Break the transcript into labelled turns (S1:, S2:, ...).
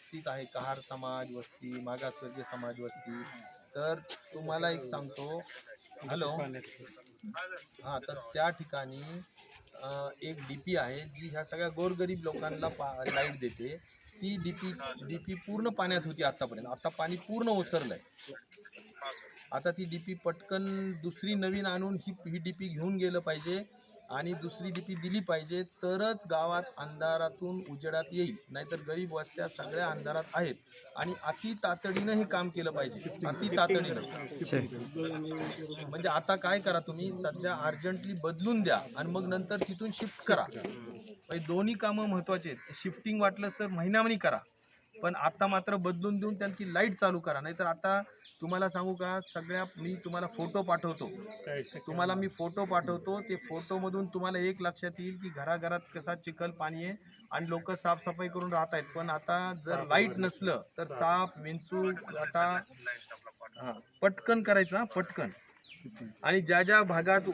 S1: वस्तीत आहे कहार समाज वस्ती मागासवर्गीय समाज वस्ती. तर तुम्हाला एक सांगतो. हॅलो हा तर त्या ठिकाणी एक एक डीपी आहे जी ह्या सगळ्या गोरगरीब लोकांना पा लाइट देते. ती डीपी डीपी पूर्ण पाण्यात होती आतापर्यंत. आता पाणी पूर्ण ओसरलंय. आता ती डीपी पटकन दुसरी नवीन आणून ही ही डीपी घेऊन गेलं पाहिजे. आणि दुसरी डीपी दिली पाहिजे तरच गावात अंधारातून उजेडात येईल. नाहीतर गरीब वस्त्या सगळ्या अंधारात आहेत. आणि अति तातडीनं हे काम केलं पाहिजे. अति तातडीनं. म्हणजे आता काय करा तुम्ही? सध्या अर्जंटली बदलून द्या आणि मग नंतर तिथून शिफ्ट करा. म्हणजे दोन्ही कामं महत्त्वाचे आहेत. शिफ्टिंग वाटलं तर महिन्यामध्ये करा. पण आता मात्र बदलून देऊन त्यांची लाइट चालू करा. नाहीतर आता तुम्हाला सांगू का सगळ्या मी तुम्हाला फोटो पाठवतो. तुम्हाला मी फोटो पाठवतो ते फोटोमधून तुम्हाला एक लक्षात येईल की घराघरात कसा चिखल पाणी आहे आणि लोक साफसफाई करून राहत आहेत. पण आता जर लाइट नसलं तर साप विंचू हा पटकन करायचं पटकन. आणि ज्या ज्या भागात